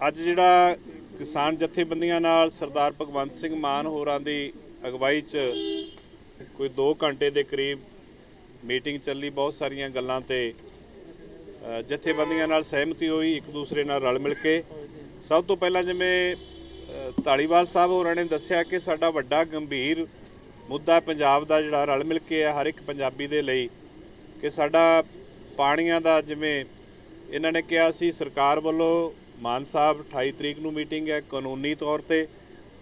ਅੱਜ ਜਿਹੜਾ ਕਿਸਾਨ ਜਥੇਬੰਦੀਆਂ ਨਾਲ ਸਰਦਾਰ ਭਗਵੰਤ ਸਿੰਘ ਮਾਨ ਹੋਰਾਂ ਦੀ ਅਗਵਾਈ 'ਚ ਕੋਈ 2 ਘੰਟੇ ਦੇ ਕਰੀਬ ਮੀਟਿੰਗ ਚੱਲੀ, ਬਹੁਤ ਸਾਰੀਆਂ ਗੱਲਾਂ ਤੇ ਜਥੇਬੰਦੀਆਂ ਨਾਲ ਸਹਿਮਤੀ ਹੋਈ, ਇੱਕ ਦੂਸਰੇ ਨਾਲ ਰਲ ਮਿਲ ਕੇ। ਸਭ ਤੋਂ ਪਹਿਲਾਂ ਜਿਵੇਂ ਧਾਲੀਵਾਲ ਸਾਹਿਬ ਹੋਰਾਂ ਨੇ ਦੱਸਿਆ ਕਿ ਸਾਡਾ ਵੱਡਾ ਗੰਭੀਰ ਮੁੱਦਾ ਪੰਜਾਬ ਦਾ ਜਿਹੜਾ ਰਲ ਮਿਲ ਕੇ ਹੈ, ਹਰ ਇੱਕ ਪੰਜਾਬੀ ਦੇ ਲਈ, ਕਿ ਸਾਡਾ ਪਾਣੀਆਂ ਦਾ ਜਿਵੇਂ, ਇਹਨਾਂ ਨੇ ਕਿਹਾ ਸੀ ਸਰਕਾਰ ਵੱਲੋਂ ਮਾਨ ਸਾਹਿਬ 28 ਤਰੀਕ ਨੂੰ ਮੀਟਿੰਗ ਹੈ ਕਾਨੂੰਨੀ ਤੌਰ ਤੇ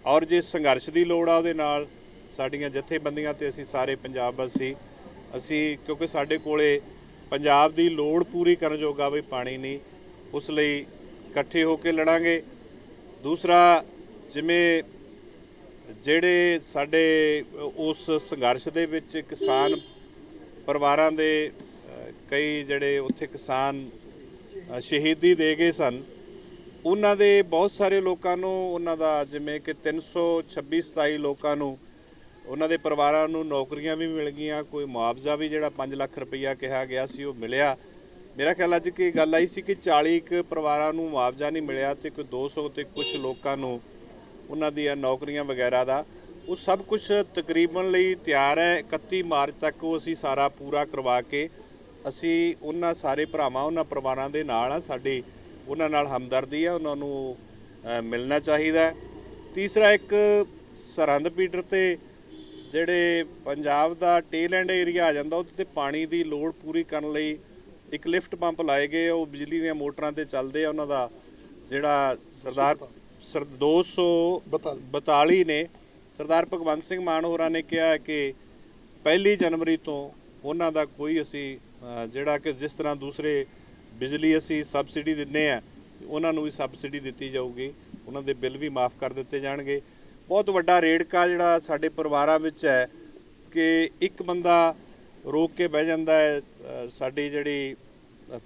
ਔਰ ਜੇ ਸੰਘਰਸ਼ ਦੀ ਲੋੜ ਆ ਉਹਦੇ ਨਾਲ ਸਾਡੀਆਂ ਜਥੇਬੰਦੀਆਂ ਤੇ ਅਸੀਂ ਸਾਰੇ ਪੰਜਾਬ ਵਾਸੀ ਅਸੀਂ ਕਿਉਂਕਿ ਸਾਡੇ ਕੋਲੇ ਪੰਜਾਬ ਦੀ ਲੋੜ ਪੂਰੀ ਕਰਨ ਜੋਗਾ ਵੀ ਪਾਣੀ ਨਹੀਂ, ਉਸ ਲਈ ਇਕੱਠੇ ਹੋ ਕੇ ਲੜਾਂਗੇ। ਦੂਸਰਾ, ਜਿਵੇਂ ਜਿਹੜੇ ਸਾਡੇ ਉਸ ਸੰਘਰਸ਼ ਦੇ ਵਿੱਚ ਕਿਸਾਨ ਪਰਿਵਾਰਾਂ ਦੇ ਕਈ ਜਿਹੜੇ ਉੱਥੇ ਕਿਸਾਨ ਸ਼ਹੀਦੀ ਦੇ ਗਏ ਸਨ ਉਹਨਾਂ ਦੇ ਬਹੁਤ ਸਾਰੇ ਲੋਕਾਂ ਨੂੰ, ਉਹਨਾਂ ਦਾ ਜਿਵੇਂ ਕਿ 326 27 ਲੋਕਾਂ ਨੂੰ, ਉਹਨਾਂ ਦੇ ਪਰਿਵਾਰਾਂ ਨੂੰ ਨੌਕਰੀਆਂ ਵੀ ਮਿਲ ਗਈਆਂ, ਕੋਈ ਮੁਆਵਜ਼ਾ ਵੀ ਜਿਹੜਾ 5 ਲੱਖ ਰੁਪਈਆ ਕਿਹਾ ਗਿਆ ਸੀ ਉਹ ਮਿਲਿਆ। ਮੇਰਾ ਖਿਆਲ ਅੱਜ ਕੀ ਗੱਲ ਆਈ ਸੀ ਕਿ 40 ਕੁ ਪਰਿਵਾਰਾਂ ਨੂੰ ਮੁਆਵਜ਼ਾ ਨਹੀਂ ਮਿਲਿਆ ਤੇ ਕੋਈ 200 ਤੇ ਕੁਝ ਲੋਕਾਂ ਨੂੰ ਉਹਨਾਂ ਦੀਆਂ ਨੌਕਰੀਆਂ ਵਗੈਰਾ ਦਾ। ਉਹ ਸਭ ਕੁਝ ਤਕਰੀਬਨ ਲਈ ਤਿਆਰ ਹੈ 31 ਮਾਰਚ ਤੱਕ ਉਹ ਅਸੀਂ ਸਾਰਾ ਪੂਰਾ ਕਰਵਾ ਕੇ ਅਸੀਂ ਉਹਨਾਂ ਸਾਰੇ ਭਰਾਵਾਂ, ਉਹਨਾਂ ਪਰਿਵਾਰਾਂ ਦੇ ਨਾਲ ਆ ਸਾਡੀ ਉਹਨਾਂ ਨਾਲ ਹਮਦਰਦੀ ਆ ਉਹਨਾਂ ਨੂੰ ਮਿਲਣਾ ਚਾਹੀਦਾ ਹੈ। ਤੀਸਰਾ ਇੱਕ ਸਰਹੰਦ ਪੀਟਰ ਤੇ ਜਿਹੜੇ ਪੰਜਾਬ ਦਾ ਟੇਲ ਐਂਡ ਏਰੀਆ ਆ ਜਾਂਦਾ ਉਹਦੇ ਤੇ ਪਾਣੀ ਦੀ ਲੋੜ ਪੂਰੀ ਕਰਨ ਲਈ ਇੱਕ ਲਿਫਟ ਪੰਪ ਲਾਏ ਗਏ ਉਹ ਬਿਜਲੀ ਦੀਆਂ ਮੋਟਰਾਂ ਤੇ ਚੱਲਦੇ ਆ ਉਹਨਾਂ ਦਾ ਜਿਹੜਾ ਸਰਦਾਰ ਸਰ 242 ਨੇ ਸਰਦਾਰ ਭਗਵੰਤ ਸਿੰਘ ਮਾਨ ਹੋਰਾਂ ਨੇ ਕਿਹਾ ਹੈ ਕਿ ਪਹਿਲੀ ਜਨਵਰੀ ਤੋਂ ਉਹਨਾਂ ਦਾ ਕੋਈ ਅਸੀਂ ਜਿਹੜਾ ਕਿ ਜਿਸ ਤਰ੍ਹਾਂ ਦੂਸਰੇ ਬਿਜਲੀ ਅਸੀਂ ਸਬਸਿਡੀ ਦਿੰਨੇ ਆ ਉਹਨਾਂ ਨੂੰ ਵੀ ਸਬਸਿਡੀ ਦਿੱਤੀ ਜਾਊਗੀ, ਉਹਨਾਂ ਦੇ ਬਿੱਲ ਵੀ ਮਾਫ ਕਰ ਦਿੱਤੇ ਜਾਣਗੇ। ਬਹੁਤ ਵੱਡਾ ਰੇੜਕਾ ਜਿਹੜਾ ਸਾਡੇ ਪਰਿਵਾਰਾਂ ਵਿੱਚ ਹੈ ਕਿ ਇੱਕ ਬੰਦਾ ਰੋਕ ਕੇ ਬਹਿ ਜਾਂਦਾ ਹੈ ਸਾਡੀ ਜਿਹੜੀ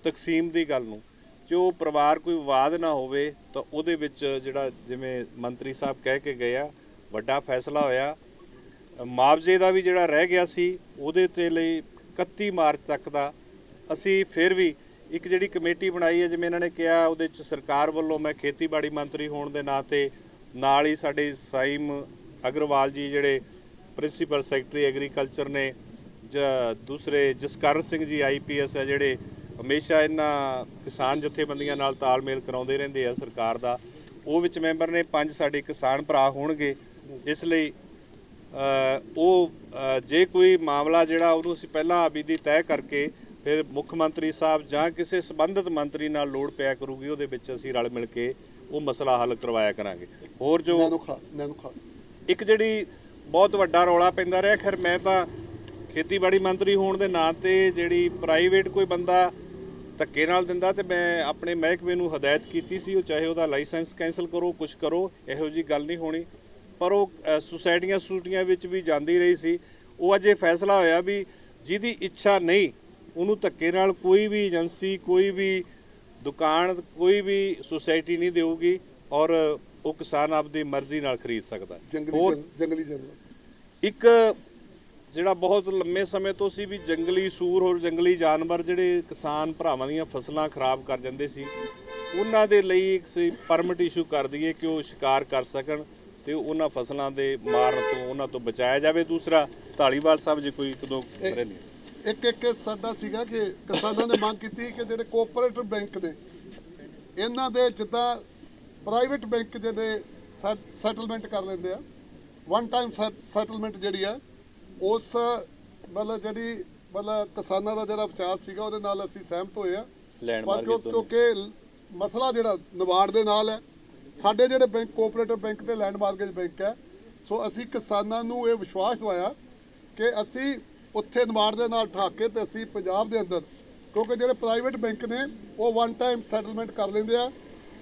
ਤਕਸੀਮ ਦੀ ਗੱਲ ਨੂੰ। ਜੋ ਪਰਿਵਾਰ ਕੋਈ ਵਿਵਾਦ ਨਾ ਹੋਵੇ, ਤਾਂ ਉਹਦੇ ਵਿੱਚ ਜਿਹੜਾ ਜਿਵੇਂ ਮੰਤਰੀ ਸਾਹਿਬ ਕਹਿ ਕੇ ਗਏ ਆ, ਵੱਡਾ ਫੈਸਲਾ ਹੋਇਆ। ਮੁਆਵਜ਼ੇ ਦਾ ਵੀ ਜਿਹੜਾ ਰਹਿ ਗਿਆ ਸੀ, ਉਹਦੇ ਤੇ ਲਈ 31 ਮਾਰਚ ਤੱਕ ਦਾ। ਅਸੀਂ ਫਿਰ ਵੀ ਇੱਕ ਜਿਹੜੀ ਕਮੇਟੀ ਬਣਾਈ ਹੈ, ਜਿਵੇਂ ਇਹਨਾਂ ਨੇ ਕਿਹਾ, ਉਹਦੇ ਚ ਸਰਕਾਰ ਵੱਲੋਂ ਮੈਂ ਖੇਤੀਬਾੜੀ ਮੰਤਰੀ ਹੋਣ ਦੇ ਨਾਂ ਤੇ ਨਾਲ ਹੀ ਸਾਡੇ ਸਾਈਮ ਅਗਰਵਾਲ ਜੀ ਜਿਹੜੇ ਪ੍ਰਿੰਸੀਪਲ ਸੈਕਟਰੀ ਐਗਰੀਕਲਚਰ ਨੇ, ਜ- ਦੂਸਰੇ ਜਸਕਰਨ ਸਿੰਘ ਜੀ ਆਈਪੀਐਸ ਹੈ, ਜਿਹੜੇ ਹਮੇਸ਼ਾ ਇਹਨਾਂ ਕਿਸਾਨ ਜਥੇਬੰਦੀਆਂ ਨਾਲ ਤਾਲਮੇਲ ਕਰਾਉਂਦੇ ਰਹਿੰਦੇ ਆ ਸਰਕਾਰ ਦਾ, ਉਹ ਵਿੱਚ ਮੈਂਬਰ ਨੇ ਪੰਜ ਸਾਡੇ ਕਿਸਾਨ ਭਰਾ ਹੋਣਗੇ। ਇਸ ਲਈ ਉਹ ਜੇ ਕੋਈ ਮਾਮਲਾ ਜਿਹੜਾ ਉਹਨੂੰ ਅਸੀਂ ਪਹਿਲਾਂ ਆਬੀਦੀ ਤੈਅ ਕਰਕੇ ਫਿਰ ਮੁੱਖ ਮੰਤਰੀ ਸਾਹਿਬ ਜਾਂ ਕਿਸੇ ਸੰਬੰਧਿਤ ਮੰਤਰੀ ਨਾਲ ਲੋੜ ਪਿਆ ਕਰੂਗੀ ਉਹਦੇ ਵਿੱਚ ਅਸੀਂ ਰਲ ਮਿਲ ਕੇ ਉਹ ਮਸਲਾ ਹੱਲ ਕਰਵਾਇਆ ਕਰਾਂਗੇ। ਹੋਰ ਜੋ ਨੈਨੋ ਖਾਦ ਨੈਨੋ ਖਾਦ ਇੱਕ ਜਿਹੜੀ ਬਹੁਤ ਵੱਡਾ ਰੌਲਾ ਪੈਂਦਾ ਰਿਹਾ ਖੈਰ ਮੈਂ ਤਾਂ ਖੇਤੀਬਾੜੀ ਮੰਤਰੀ ਹੋਣ ਦੇ ਨਾਂ ਤੇ ਜਿਹੜੀ ਪ੍ਰਾਈਵੇਟ ਕੋਈ ਬੰਦਾ ਧੱਕੇ ਨਾਲ ਦਿੰਦਾ ਤੇ ਮੈਂ ਆਪਣੇ ਮਹਿਕਮੇ ਨੂੰ ਹਦਾਇਤ ਕੀਤੀ ਸੀ ਉਹ ਚਾਹੇ ਉਹਦਾ ਲਾਇਸੈਂਸ ਕੈਨਸਲ ਕਰੋ ਕੁਝ ਕਰੋ ਇਹੋ ਜੀ ਗੱਲ ਨਹੀਂ ਹੋਣੀ। ਪਰ ਉਹ ਸੁਸਾਇਟੀਆਂ ਸੂਟੀਆਂ ਵਿੱਚ ਵੀ ਜਾਂਦੀ ਰਹੀ ਸੀ। ਉਹ ਅੱਜ ਇਹ ਫੈਸਲਾ ਹੋਇਆ ਵੀ ਜਿਹਦੀ ਇੱਛਾ ਨਹੀਂ ਉਹਨੂੰ ਧੱਕੇ ਨਾਲ ਕੋਈ ਵੀ ਏਜੰਸੀ ਕੋਈ ਵੀ ਦੁਕਾਨ ਕੋਈ ਵੀ ਸੁਸਾਇਟੀ ਨਹੀਂ ਦੇਊਗੀ ਔਰ ਉਹ ਕਿਸਾਨ ਆਪਦੀ ਮਰਜ਼ੀ ਨਾਲ ਖਰੀਦ ਸਕਦਾ। ਜੰਗਲੀ ਹੋਰ ਜੰਗ- ਜੰਗਲੀ ਜਾਨਵਰ। ਇੱਕ ਜਿਹੜਾ ਬਹੁਤ ਲੰਮੇ ਸਮੇਂ ਤੋਂ ਸੀ ਵੀ ਜੰਗਲੀ ਸੂਰ ਔਰ ਜੰਗਲੀ ਜਾਨਵਰ ਜਿਹੜੇ ਕਿਸਾਨ ਭਰਾਵਾਂ ਦੀਆਂ ਫਸਲਾਂ ਖਰਾਬ ਕਰ ਜਾਂਦੇ ਸੀ ਉਹਨਾਂ ਦੇ ਲਈ ਇੱਕ ਪਰਮਿਟ ਇਸ਼ੂ ਕਰ ਦਈਏ ਕਿ ਉਹ ਸ਼ਿਕਾਰ ਕਰ ਸਕਣ ਤੇ ਉਹਨਾਂ ਫਸਲਾਂ ਦੇ ਮਾਰਨ ਤੋਂ ਉਹਨਾਂ ਤੋਂ ਬਚਾਇਆ ਜਾਵੇ। ਦੂਸਰਾ ਢਾਲੀਵਾਲ ਸਾਹਿਬ ਜੀ ਕੋਈ ਇੱਕ ਦੋ ਇਹ- ਰਹਿੰਦੇ ਇੱਕ ਇੱਕ ਸਾਡਾ ਸੀਗਾ ਕਿ ਕਿਸਾਨਾਂ ਨੇ ਮੰਗ ਕੀਤੀ ਕਿ ਜਿਹੜੇ ਕੋਆਪਰੇਟਿਵ ਬੈਂਕ ਨੇ ਇਹਨਾਂ ਦੇ ਜਿੱਦਾਂ ਪ੍ਰਾਈਵੇਟ ਬੈਂਕ ਜਿਹੜੇ ਸੈਟਲਮੈਂਟ ਕਰ ਲੈਂਦੇ ਆ। ਵਨ ਟਾਈਮ ਸੈਟਲਮੈਂਟ ਜਿਹੜੀ ਆ ਉਸ ਮਤਲਬ ਜਿਹੜੀ ਮਤਲਬ ਕਿਸਾਨਾਂ ਦਾ ਜਿਹੜਾ ਵਿਚਾਰ ਸੀਗਾ ਉਹਦੇ ਨਾਲ ਅਸੀਂ ਸਹਿਮਤ ਹੋਏ ਆ। ਲੈਂਡ ਮਾਰਕੀਟ ਕਿਉਂਕਿ ਮਸਲਾ ਜਿਹੜਾ ਨਵਾੜ ਦੇ ਨਾਲ ਹੈ ਸਾਡੇ ਜਿਹੜੇ ਬੈਂਕ ਕੋਆਪਰੇਟਿਵ ਬੈਂਕ ਤੇ ਲੈਂਡ ਮਾਰਗੇਜ ਬੈਂਕ ਹੈ ਸੋ ਅਸੀਂ ਕਿਸਾਨਾਂ ਨੂੰ ਇਹ ਵਿਸ਼ਵਾਸ ਦਵਾਇਆ ਕਿ ਅਸੀਂ ਉੱਥੇ ਨਵਾੜ ਦੇ ਨਾਲ ਠਾਕ ਕੇ ਤੇ ਅਸੀਂ ਪੰਜਾਬ ਦੇ ਅੰਦਰ, ਕਿਉਂਕਿ ਜਿਹੜੇ ਪ੍ਰਾਈਵੇਟ ਬੈਂਕ ਨੇ, ਉਹ ਵਨ ਟਾਈਮ ਸੈਟਲਮੈਂਟ ਕਰ ਲੈਂਦੇ ਆ।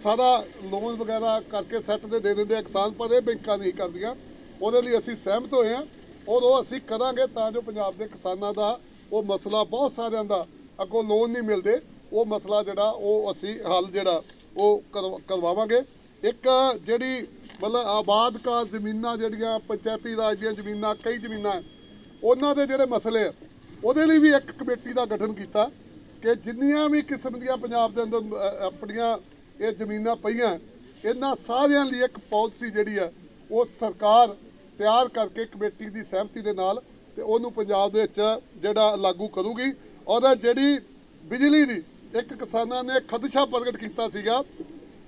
ਸਾਰਾ ਲੋਨ ਵਗੈਰਾ ਕਰਕੇ ਸੈੱਟ ਦੇ ਦੇ ਦਿੰਦੇ ਆ ਕਿਸਾਨ, ਪਰ ਇਹ ਬੈਂਕਾਂ ਨਹੀਂ ਕਰਦੀਆਂ। ਉਹਦੇ ਲਈ ਅਸੀਂ ਸਹਿਮਤ ਹੋਏ ਆ। ਔਰ ਉਹ ਅਸੀਂ ਕਰਾਂਗੇ ਤਾਂ ਜੋ ਪੰਜਾਬ ਦੇ ਕਿਸਾਨਾਂ ਦਾ ਉਹ ਮਸਲਾ ਬਹੁਤ ਸਾਰਿਆਂ ਦਾ ਅੱਗੋਂ ਲੋਨ ਨਹੀਂ ਮਿਲਦੇ। ਉਹ ਮਸਲਾ ਜਿਹੜਾ, ਉਹ ਅਸੀਂ ਹੱਲ ਜਿਹੜਾ, ਉਹ ਕਰਵਾ- ਕਰਵਾਵਾਂਗੇ। ਇੱਕ ਜਿਹੜੀ ਮਤਲਬ ਆਬਾਦ ਕਾ ਜ਼ਮੀਨਾਂ ਜਿਹੜੀਆਂ, ਪੰਚਾਇਤੀ ਰਾਜ ਦੀਆਂ ਜ਼ਮੀਨਾਂ, ਕਈ ਜ਼ਮੀਨਾਂ ਉਹਨਾਂ ਦੇ ਜਿਹੜੇ ਮਸਲੇ ਆ, ਉਹਦੇ ਲਈ ਵੀ ਇੱਕ ਕਮੇਟੀ ਦਾ ਗਠਨ ਕੀਤਾ ਕਿ ਜਿੰਨੀਆਂ ਵੀ ਕਿਸਮ ਦੀਆਂ ਪੰਜਾਬ ਦੇ ਅੰਦਰ ਆਪਣੀਆਂ ਇਹ ਜ਼ਮੀਨਾਂ ਪਈਆਂ, ਇਹਨਾਂ ਸਾਰਿਆਂ ਲਈ ਇੱਕ ਪਾਲਿਸੀ ਜਿਹੜੀ ਹੈ ਉਹ ਸਰਕਾਰ ਤਿਆਰ ਕਰਕੇ ਕਮੇਟੀ ਦੀ ਸਹਿਮਤੀ ਦੇ ਨਾਲ ਤੇ ਉਹਨੂੰ ਪੰਜਾਬ ਦੇ ਵਿੱਚ ਜਿਹੜਾ ਲਾਗੂ ਕਰੂਗੀ। ਔਰ ਜਿਹੜੀ ਬਿਜਲੀ ਦੀ, ਇੱਕ ਕਿਸਾਨਾਂ ਨੇ ਖਦਸ਼ਾ ਪ੍ਰਗਟ ਕੀਤਾ ਸੀਗਾ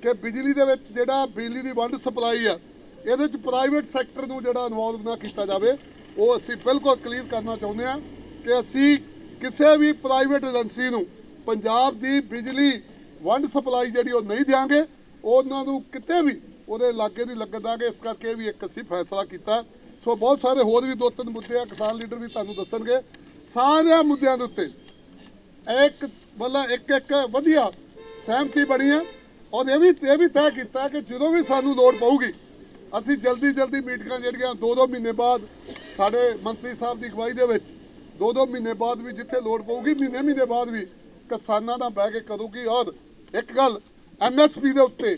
ਕਿ ਬਿਜਲੀ ਦੇ ਵਿੱਚ ਜਿਹੜਾ ਬਿਜਲੀ ਦੀ ਵੰਡ ਸਪਲਾਈ ਆ, ਇਹਦੇ ਵਿੱਚ ਪ੍ਰਾਈਵੇਟ ਸੈਕਟਰ ਨੂੰ ਜਿਹੜਾ ਇਨਵੋਲਵ ਨਾ ਕੀਤਾ ਜਾਵੇ। ਉਹ ਅਸੀਂ ਬਿਲਕੁਲ ਕਲੀਅਰ ਕਰਨਾ ਚਾਹੁੰਦੇ ਹਾਂ ਕਿ ਅਸੀਂ ਕਿਸੇ ਵੀ ਪ੍ਰਾਈਵੇਟ ਏਜੰਸੀ ਨੂੰ ਪੰਜਾਬ ਦੀ ਬਿਜਲੀ ਵੰਡ ਸਪਲਾਈ ਜਿਹੜੀ ਉਹ ਨਹੀਂ ਦਿਆਂਗੇ, ਉਹਨਾਂ ਨੂੰ ਕਿਤੇ ਵੀ ਉਹਦੇ ਲਾਗੇ ਦੀ ਲੱਗਣ ਦਾਂਗੇ। ਇਸ ਕਰਕੇ ਵੀ ਇੱਕ ਅਸੀਂ ਫੈਸਲਾ ਕੀਤਾ। ਸੋ ਬਹੁਤ ਸਾਰੇ ਹੋਰ ਵੀ ਦੋ ਤਿੰਨ ਮੁੱਦੇ ਆ, ਕਿਸਾਨ ਲੀਡਰ ਵੀ ਤੁਹਾਨੂੰ ਦੱਸਣਗੇ। ਸਾਰਿਆਂ ਮੁੱਦਿਆਂ ਦੇ ਉੱਤੇ ਇੱਕ ਮਤਲਬ ਇੱਕ ਇੱਕ ਵਧੀਆ ਸਹਿਮਤੀ ਬਣੀ ਹੈ ਔਰ ਇਹ ਵੀ ਇਹ ਵੀ ਤੈਅ ਕੀਤਾ ਕਿ ਜਦੋਂ ਵੀ ਸਾਨੂੰ ਲੋੜ ਪਊਗੀ ਅਸੀਂ ਜਲਦੀ ਜਲਦੀ ਮੀਟਿੰਗਾਂ ਜਿਹੜੀਆਂ ਦੋ ਦੋ ਮਹੀਨੇ ਬਾਅਦ ਸਾਡੇ ਮੰਤਰੀ ਸਾਹਿਬ ਦੀ ਅਗਵਾਈ ਦੇ ਵਿੱਚ ਦੋ ਦੋ ਮਹੀਨੇ ਬਾਅਦ ਵੀ ਜਿੱਥੇ ਲੋੜ ਪਊਗੀ, ਮਹੀਨੇ ਮਹੀਨੇ ਬਾਅਦ ਵੀ ਕਿਸਾਨਾਂ ਦਾ ਬਹਿ ਕੇ ਕਰੂਗੀ ਔਰ ਇੱਕ ਗੱਲ ਐਮਐਸਪੀ ਦੇ ਉੱਤੇ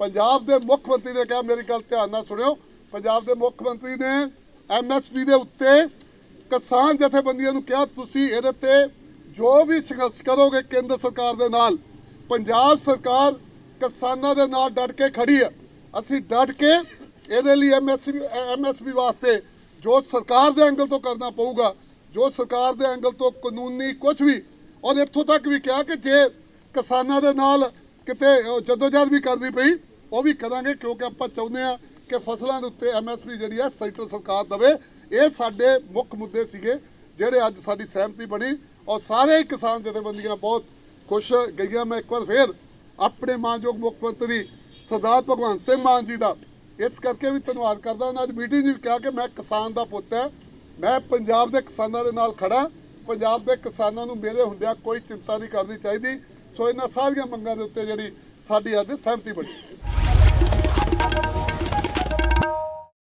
ਪੰਜਾਬ ਦੇ ਮੁੱਖ ਮੰਤਰੀ ਨੇ ਕਿਹਾ, ਮੇਰੀ ਗੱਲ ਧਿਆਨ ਨਾਲ ਸੁਣਿਓ, ਪੰਜਾਬ ਦੇ ਮੁੱਖ ਮੰਤਰੀ ਨੇ ਐਮਐਸਪੀ ਦੇ ਉੱਤੇ ਕਿਸਾਨ ਜਥੇਬੰਦੀਆਂ ਨੂੰ ਕਿਹਾ, ਤੁਸੀਂ ਇਹਦੇ ਤੇ ਜੋ ਵੀ ਸੰਘਰਸ਼ ਕਰੋਗੇ ਕੇਂਦਰ ਸਰਕਾਰ ਦੇ ਨਾਲ, ਪੰਜਾਬ ਸਰਕਾਰ ਕਿਸਾਨਾਂ ਦੇ ਨਾਲ ਡਟ ਕੇ ਖੜੀ ਹੈ। ਅਸੀਂ ਡਟ ਕੇ ਇਹਦੇ ਲਈ ਐਮਐਸਪੀ ਐਮਐਸਪੀ ਵਾਸਤੇ ਜੋ ਸਰਕਾਰ ਦੇ ਐਂਗਲ ਤੋਂ ਕਰਨਾ ਪਊਗਾ, ਜੋ ਸਰਕਾਰ ਦੇ ਐਂਗਲ ਤੋਂ ਕਾਨੂੰਨੀ ਕੁਝ ਵੀ, ਔਰ ਇੱਥੋਂ ਤੱਕ ਵੀ ਕਿਹਾ ਕਿ ਜੇ ਕਿਸਾਨਾਂ ਦੇ ਨਾਲ ਕਿਤੇ ਜਦੋਜਹਿਦ ਵੀ ਕਰਨੀ ਪਈ, ਉਹ ਵੀ ਕਰਾਂਗੇ, ਕਿਉਂਕਿ ਆਪਾਂ ਚਾਹੁੰਦੇ ਆ ਕਿ ਫਸਲਾਂ ਦੇ ਉੱਤੇ ਐਮਐਸਪੀ ਜਿਹੜੀ ਆ ਸੈਂਟਰ ਸਰਕਾਰ ਦਵੇ। ਇਹ ਸਾਡੇ ਮੁੱਖ ਮੁੱਦੇ ਸੀਗੇ, ਜਿਹੜੇ ਅੱਜ ਸਾਡੀ ਸਹਿਮਤੀ ਬਣੀ, ਔਰ ਸਾਰੇ ਕਿਸਾਨ ਜਥੇਬੰਦੀਆਂ ਬਹੁਤ ਖੁਸ਼ ਗਈਆਂ। ਮੈਂ ਇੱਕ ਵਾਰ ਫੇਰ ਆਪਣੇ ਮਾਨਯੋਗ ਮੁੱਖ ਮੰਤਰੀ ਸਰਦਾਰ ਭਗਵੰਤ ਸਿੰਘ ਮਾਨ ਜੀ ਦਾ ਇਸ ਕਰਕੇ ਵੀ ਧੰਨਵਾਦ ਕਰਦਾ। ਉਹਨਾਂ ਅੱਜ ਮੀਟਿੰਗ 'ਚ ਵੀ ਕਿਹਾ ਕਿ ਮੈਂ ਕਿਸਾਨ ਦਾ ਪੁੱਤ ਹੈ। ਮੈਂ ਪੰਜਾਬ ਦੇ ਕਿਸਾਨਾਂ ਦੇ ਨਾਲ ਖੜਾ ਪੰਜਾਬ ਦੇ ਕਿਸਾਨਾਂ ਨੂੰ ਮੇਰੇ ਹੁੰਦਿਆਂ ਕੋਈ ਚਿੰਤਾ ਨਹੀਂ ਕਰਨੀ ਚਾਹੀਦੀ। ਸੋ ਇਹਨਾਂ ਸਾਰੀਆਂ ਮੰਗਾਂ ਦੇ ਉੱਤੇ ਜਿਹੜੀ ਸਾਡੀ ਅੱਜ ਸਹਿਮਤੀ ਬਣੀ।